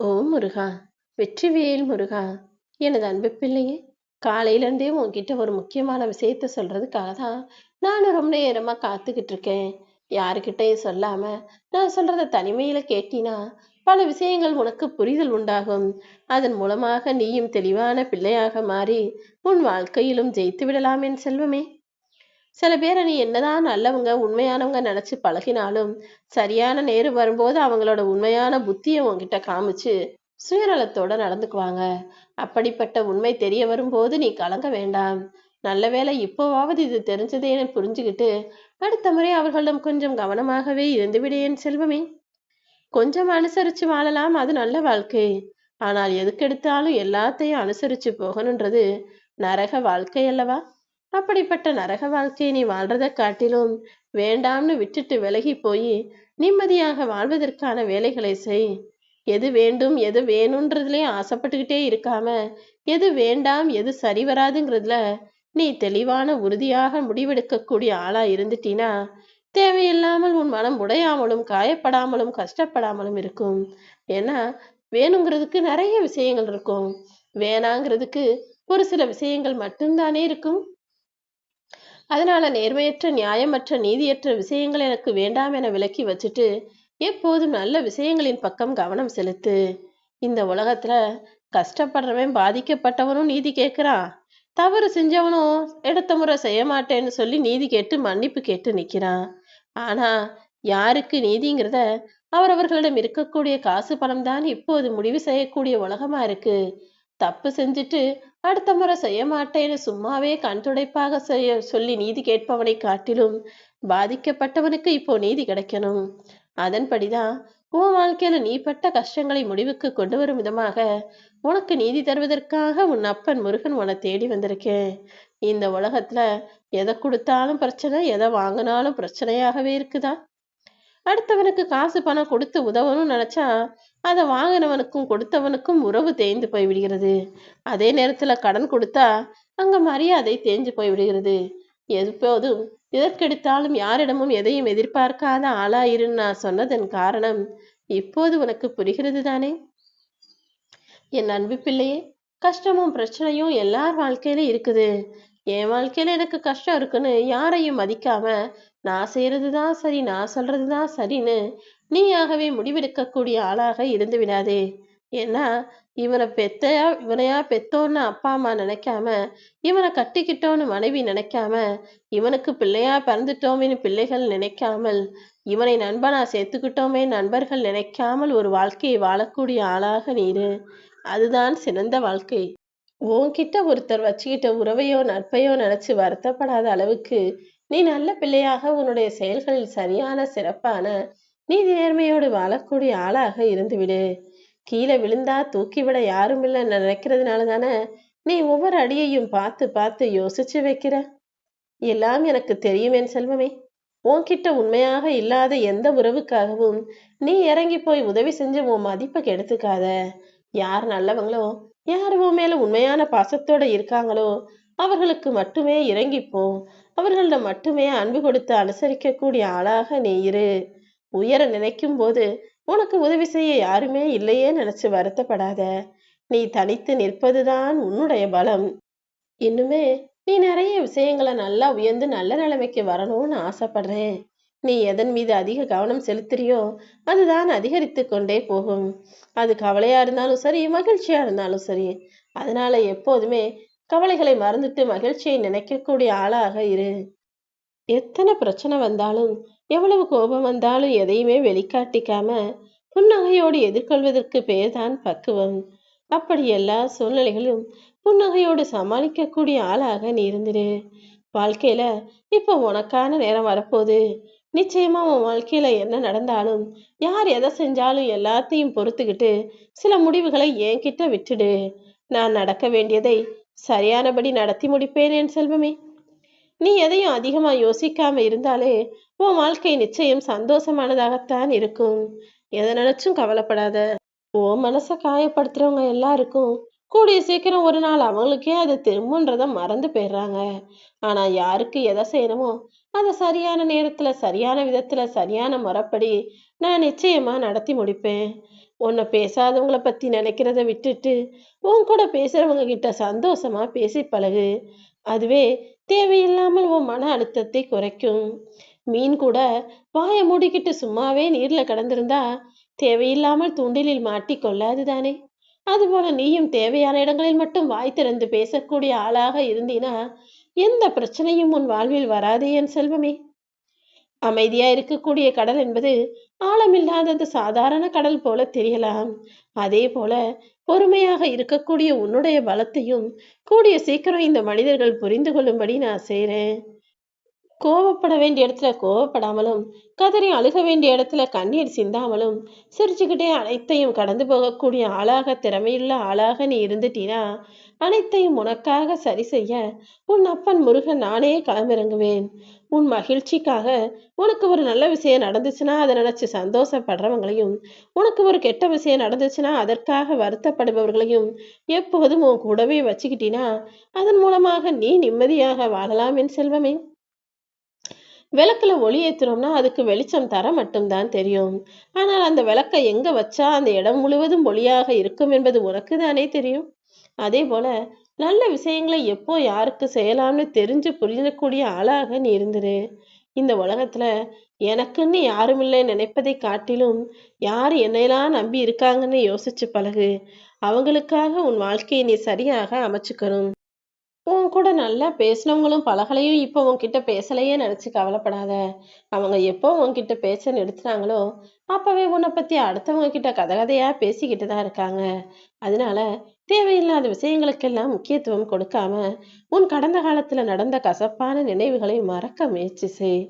ஓ முருகா வெற்றிவேல் முருகா. எனது அன்பு பிள்ளையே காலையிலேருந்தே உன்கிட்ட ஒரு முக்கியமான விஷயத்த சொல்கிறதுக்காக தான் நானும் ரொம்ப நேரமாக காத்துக்கிட்டு இருக்கேன். யாருக்கிட்டையும் சொல்லாமல் நான் சொல்கிறத தனிமையில் கேட்டினா பல விஷயங்கள் உனக்கு புரிதல் உண்டாகும். அதன் மூலமாக நீயும் தெளிவான பிள்ளையாக மாறி உன் வாழ்க்கையிலும் ஜெயித்து விடலாம் என் செல்வமே. சில பேரை நீ என்னதான் நல்லவங்க உண்மையானவங்க நினச்சி பழகினாலும் சரியான நேரம் வரும்போது அவங்களோட உண்மையான புத்தியை உங்ககிட்ட காமிச்சு சுயநலத்தோட நடந்துக்குவாங்க. அப்படிப்பட்ட உண்மை தெரிய வரும்போது நீ கலங்க வேண்டாம். நல்ல வேலை இப்போவாவது இது தெரிஞ்சதேன்னு புரிஞ்சுக்கிட்டு அடுத்த முறை அவர்களிடம் கொஞ்சம் கவனமாகவே இருந்து செல்வமே. கொஞ்சம் அனுசரிச்சு வாழலாம் அது நல்ல வாழ்க்கை. ஆனால் எதுக்கெடுத்தாலும் எல்லாத்தையும் அனுசரிச்சு போகணுன்றது நரக வாழ்க்கை அல்லவா? அப்படிப்பட்ட நரக வாழ்க்கையை நீ வாழ்றதை காட்டிலும் வேண்டாம்னு விட்டுட்டு விலகி போய் நிம்மதியாக வாழ்வதற்கான வேலைகளை செய். எது வேண்டும் எது வேணுன்றதுலேயே ஆசைப்பட்டுக்கிட்டே இருக்காம எது வேண்டாம் எது சரி வராதுங்கிறதுல நீ தெளிவான உறுதியாக முடிவெடுக்கக்கூடிய ஆளா இருந்துட்டீனா தேவையில்லாமல் உன் மனம் உடையாமலும் காயப்படாமலும் கஷ்டப்படாமலும் இருக்கும். ஏன்னா வேணுங்கிறதுக்கு நிறைய விஷயங்கள் இருக்கும். வேணாங்கிறதுக்கு ஒரு சில விஷயங்கள் மட்டும்தானே இருக்கும். அதனால நேர்மையற்ற நியாயமற்ற நீதியற்ற விஷயங்கள் எனக்கு வேண்டாம் என விலக்கி வச்சுட்டு எப்போதும் நல்ல விஷயங்களின் பக்கம் கவனம் செலுத்து. இந்த உலகத்துல கஷ்டப்படுறவன் பாதிக்கப்பட்டவனும் நீதி கேட்கிறான். தவறு செஞ்சவனும் எடுத்த முறை செய்ய மாட்டேன்னு சொல்லி நீதி கேட்டு மன்னிப்பு கேட்டு நிற்கிறான் ஆனா யாருக்கு நீதிங்கிறத அவரவர்களிடம் இருக்கக்கூடிய காசு பணம் தான் இப்போது முடிவு செய்யக்கூடிய உலகமா இருக்கு. தப்பு செஞ்சுட்டு அடுத்த முறை செய்ய மாட்டேன்னு சும்மாவே கண் துடைப்பாக செய்ய சொல்லி நீதி கேட்பவனை காட்டிலும் பாதிக்கப்பட்டவனுக்கு இப்போ நீதி கிடைக்கணும். அதன்படிதான் உன் வாழ்க்கையில நீ பட்ட கஷ்டங்களை முடிவுக்கு கொண்டு வரும் விதமாக உனக்கு நீதி தருவதற்காக உன் அப்பன் முருகன் உன்னை தேடி வந்திருக்கேன். இந்த உலகத்துல எதை கொடுத்தாலும் பிரச்சனை எதை வாங்கினாலும் பிரச்சனையாகவே இருக்குதா? அடுத்தவனுக்கு காசு பணம் கொடுத்து உதவணும்னு நினைச்சா அதை வாங்கினவனுக்கும் கொடுத்தவனுக்கும் உறவு தேய்ந்து போய் விடுகிறது அதே நேரத்துல கடன் கொடுத்தா அங்க மரியாதை தேஞ்சு போய் விடுகிறது எப்போதும் எதற்கெடுத்தாலும் யாரிடமும் எதையும் எதிர்பார்க்காத ஆளாயிருன்னு நான் சொன்னதன் காரணம் இப்போது உனக்கு புரிகிறது தானே? என் அன்பு பிள்ளையே கஷ்டமும் பிரச்சனையும் எல்லார் வாழ்க்கையில இருக்குது. என் வாழ்க்கையில எனக்கு கஷ்டம் இருக்குன்னு யாரையும் மதிக்காம நான் செய்யறது தான் சரி நான் சொல்றது தான் சரின்னு நீயாகவே முடிவெடுக்கக்கூடிய ஆளாக இருந்து விடாதே. ஏன்னா இவனை பெத்தையா இவனையா பெத்தோன்னு அப்பா அம்மா நினைக்காம இவனை கட்டிக்கிட்டோன்னு மனைவி நினைக்காம இவனுக்கு பிள்ளையா பிறந்துட்டோமேனு பிள்ளைகள் நினைக்காமல் இவனை நண்பனா சேர்த்துக்கிட்டோமே நண்பர்கள் நினைக்காமல் ஒரு வாழ்க்கையை வாழக்கூடிய ஆளாக நீரு. அதுதான் சிறந்த வாழ்க்கை. உன்கிட்ட ஒருத்தர் வச்சுக்கிட்ட உறவையோ நட்பையோ நினைச்சு வருத்தப்படாத அளவுக்கு நீ நல்ல பிள்ளையாக உன்னுடைய செயல்களில் சரியான சிறப்பான நீதி நேர்மையோடு வாழக்கூடிய ஆளாக இருந்துவிடு. கீழே விழுந்தா தூக்கிவிட யாரும் இல்லைன்னு நினைக்கிறதுனால தானே நீ ஒவ்வொரு அடியையும் பார்த்து பார்த்து யோசிச்சு வைக்கிற? எல்லாம் எனக்கு தெரியுமேன் செல்வமே. உன்கிட்ட உண்மையாக இல்லாத எந்த உறவுக்காகவும் நீ இறங்கி போய் உதவி செஞ்சு உன் மதிப்பை கெடுத்துக்காத. யார் நல்லவங்களோ யார் உன் மேல உண்மையான பாசத்தோட இருக்காங்களோ அவர்களுக்கு மட்டுமே இறங்கிப்போம் அவர்களிடம் மட்டுமே அன்பு கொடுத்து அனுசரிக்கக்கூடிய ஆளாக நீ இரு. உயர நினைக்கும் போது உனக்கு உதவி செய்ய யாருமே இல்லையே நினைச்சு வருத்தப்படாத. நீ தனித்து நிற்பதுதான் உன்னுடைய பலம். இன்னுமே நீ நிறைய விஷயங்களை நல்லா உயர்ந்து நல்ல நிலைமைக்கு வரணும்னு ஆசைப்படுறேன். நீ எதன் மீது அதிக கவனம் செலுத்துறியோ அதுதான் அதிகரித்து கொண்டே போகும். அது கவலையா இருந்தாலும் சரி மகிழ்ச்சியா இருந்தாலும் சரி. அதனால எப்போதுமே கவலைகளை மறந்துட்டு மகிழ்ச்சியை நினைக்கக்கூடிய ஆளாக இரு. எத்தனை பிரச்சனை வந்தாலும் எவ்வளவு கோபம் வந்தாலும் எதையுமே வெளிக்காட்டிக்காம புன்னகையோடு எதிர்கொள்வதற்கு பெயர்தான் பக்குவம். அப்படி எல்லா சூழ்நிலைகளும் புன்னகையோடு சமாளிக்கக்கூடிய ஆளாக நீ இருந்துரு. வாழ்க்கையில இப்போ உனக்கான நேரம் வரப்போகுது. நிச்சயமா உன் வாழ்க்கையில என்ன நடந்தாலும் யார் எதை செஞ்சாலும் எல்லாத்தையும் பொறுத்துக்கிட்டு சில முடிவுகளை என்கிட்ட விட்டுடு. நான் நடக்க வேண்டியதை சரியானபடி நடத்தி முடிப்பேன் என் செல்வமே. நீ எதையும் அதிகமா யோசிக்காம இருந்தாலே உன் வாழ்க்கை நிச்சயம் சந்தோஷமானதாகத்தான் இருக்கும். எதை நினைச்சும் கவலைப்படாத. உன் மனசை காயப்படுத்துறவங்க எல்லாருக்கும் கூடிய சீக்கிரம் ஒரு நாள் அவங்களுக்கே அதை திரும்புன்றத மறந்து போயிடுறாங்க. ஆனா யாருக்கு எதை செய்யணுமோ அதை சரியான நேரத்துல சரியான விதத்துல சரியான முறைப்படி நான் நிச்சயமாக நடத்தி முடிப்பேன். உன்னை பேசாதவங்களை பற்றி நினைக்கிறத விட்டுட்டு உன் கூட பேசுகிறவங்க கிட்ட சந்தோஷமா பேசி பழகு. அதுவே தேவையில்லாமல் உன் மன அழுத்தத்தை குறைக்கும். மீன் கூட வாயை மூடிக்கிட்டு சும்மாவே நீர்ல கடந்திருந்தா தேவையில்லாமல் தூண்டிலில் மாட்டிக்கொள்ளாது தானே அதுபோல நீயும் தேவையான இடங்களில் மட்டும் வாய் திறந்து பேசக்கூடிய ஆளாக இருந்தீனா எந்த பிரச்சனையும் உன் வாழ்வில் வராது என் செல்வமே. அமைதியா இருக்கக்கூடிய கடல் என்பது ஆழமில்லாதது சாதாரண கடல் போல தெரியலாம். அதே போல பொறுமையாக இருக்கக்கூடிய உன்னுடைய பலத்தையும் கூடிய சீக்கிரம் இந்த மனிதர்கள் புரிந்து கொள்ளும்படி நான் செய்கிறேன் கோவப்பட வேண்டிய இடத்துல கோவப்படாமலும் கதறி அழுக வேண்டிய இடத்துல கண்ணீர் சிந்தாமலும் சிரிச்சுக்கிட்டே அனைத்தையும் கடந்து போகக்கூடிய ஆளாக திறமையுள்ள ஆளாக நீ இருந்துட்டீனா அனைத்தையும் உனக்காக சரி செய்ய உன் அப்பன் முருகன் நானே களமிறங்குவேன். உன் மகிழ்ச்சிக்காக உனக்கு ஒரு நல்ல விஷயம் நடந்துச்சுன்னா அதை நினைச்சு சந்தோஷப்படுறவங்களையும் உனக்கு ஒரு கெட்ட விஷயம் நடந்துச்சுன்னா அதற்காக வருத்தப்படுபவர்களையும் எப்போதும் உன் கூடவே வச்சுக்கிட்டீனா அதன் மூலமாக நீ நிம்மதியாக வாழலாம் என் செல்வமே. விளக்கில் ஒளி ஏற்றுறோம்னா அதுக்கு வெளிச்சம் தர மட்டும்தான் தெரியும். ஆனால் அந்த விளக்கை எங்கே வச்சா அந்த இடம் முழுவதும் ஒளியாக இருக்கும் என்பது உனக்கு தானே தெரியும்? அதே போல நல்ல விஷயங்களை எப்போ யாருக்கு செய்யலாம்னு தெரிஞ்சு புரியக்கூடிய ஆளாக நீ இருந்துரு. இந்த உலகத்தில் எனக்குன்னு யாரும் இல்லை நினைப்பதை காட்டிலும் யார் என்னையெல்லாம் நம்பி இருக்காங்கன்னு யோசிச்சு பழகு. அவங்களுக்காக உன் வாழ்க்கையை நீ சரியாக அமைச்சுக்கணும். உன் கூட நல்லா பேசினவங்களும் பழகலையும் இப்போ உன்கிட்ட பேசலையே நினைச்சு கவலைப்படாத. அவங்க எப்போ உன்கிட்ட பேச நிறுத்துனாங்களோ அப்பவே உன்னை பத்தி அடுத்தவங்க கிட்ட கதகதையாக பேசிக்கிட்டு தான் இருக்காங்க. அதனால தேவையில்லாத விஷயங்களுக்கெல்லாம் முக்கியத்துவம் கொடுக்காம உன் கடந்த காலத்துல நடந்த கசப்பான நினைவுகளை மறக்க முயற்சி செய்.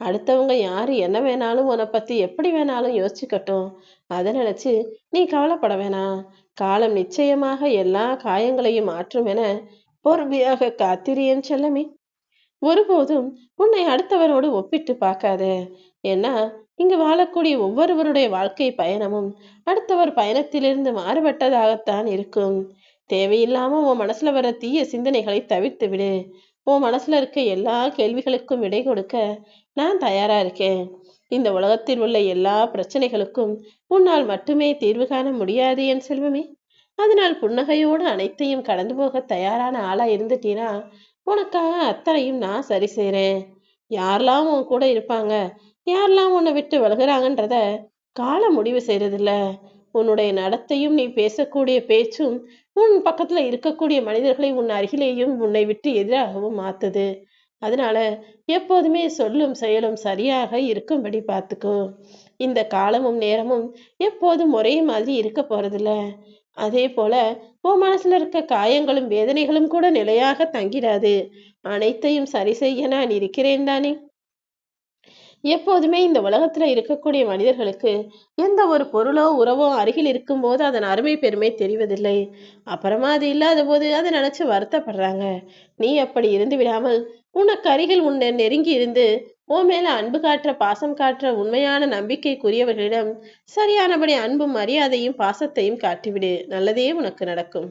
அடுத்தவங்க யாரு என்ன வேணாலும் உன்னை பத்தி எப்படி வேணாலும் யோசிச்சுக்கட்டும். அதை நினைச்சு நீ கவலைப்பட வேணாம். காலம் நிச்சயமாக எல்லா காயங்களையும் மாற்றும் என பொறுமையாக காத்திரு என் செல்லமே. ஒருபோதும் உன்னை அடுத்தவரோடு ஒப்பிட்டு பார்க்காத. ஏன்னா இங்கு வாழக்கூடிய ஒவ்வொருவருடைய வாழ்க்கை பயணமும் அடுத்தவர் பயணத்திலிருந்து மாறுபட்டதாகத்தான் இருக்கும். தேவையில்லாம உன் மனசுல வர தீய சிந்தனைகளை தவிர்த்து விடு. உன் மனசுல இருக்க எல்லா கேள்விகளுக்கும் விடை கொடுக்க நான் தயாரா இருக்கேன். இந்த உலகத்தில் உள்ள எல்லா பிரச்சனைகளுக்கும் உன்னால் மட்டுமே தீர்வு காண முடியாது என் செல்வமே. அதனால் புன்னகையோடு அனைத்தையும் கடந்து போக தயாரான ஆளா இருந்துட்டீனா உனக்காக அத்தனையும் நான் சரி செய்கிறேன் யாரெல்லாம் உன் கூட இருப்பாங்க யாரெல்லாம் உன்னை விட்டு விலகுறாங்கன்றத காலம் முடிவு செய்கிறதில்ல உன்னுடைய நடத்தையும் நீ பேசக்கூடிய பேச்சும் உன் பக்கத்துல இருக்கக்கூடிய மனிதர்களை உன் அருகிலேயும் உன்னை விட்டு எதிராகவும் மாத்துது. அதனால எப்போதுமே சொல்லும் செயலும் சரியாக இருக்கும்படி பார்த்துக்கோ. இந்த காலமும் நேரமும் எப்போதும் ஒரே மாதிரி இருக்க போறதில்ல. அதே போல உன் மனசுல இருக்க காயங்களும் வேதனைகளும் கூட நிலையாக தங்கிடாது. அனைத்தையும் சரி செய்ய நான் இருக்கிறேன் தானே? எப்போதுமே இந்த உலகத்துல இருக்கக்கூடிய மனிதர்களுக்கு எந்த ஒரு பொருளோ உறவோ அருகில் இருக்கும்போது அதன் அருமை பெருமை தெரிவதில்லை. அப்புறமா அது இல்லாத போது அதை நினைச்சு வருத்தப்படுறாங்க. நீ அப்படி இருந்து விடாமல் உனக்கு அருகில் உன்னை நெருங்கி இருந்து உன் மேல அன்பு காட்டுற பாசம் காட்டுற உண்மையான நம்பிக்கைக்குரியவர்களிடம் சரியானபடி அன்பும் மரியாதையும் பாசத்தையும் காட்டிவிடு. நல்லதே உனக்கு நடக்கும்.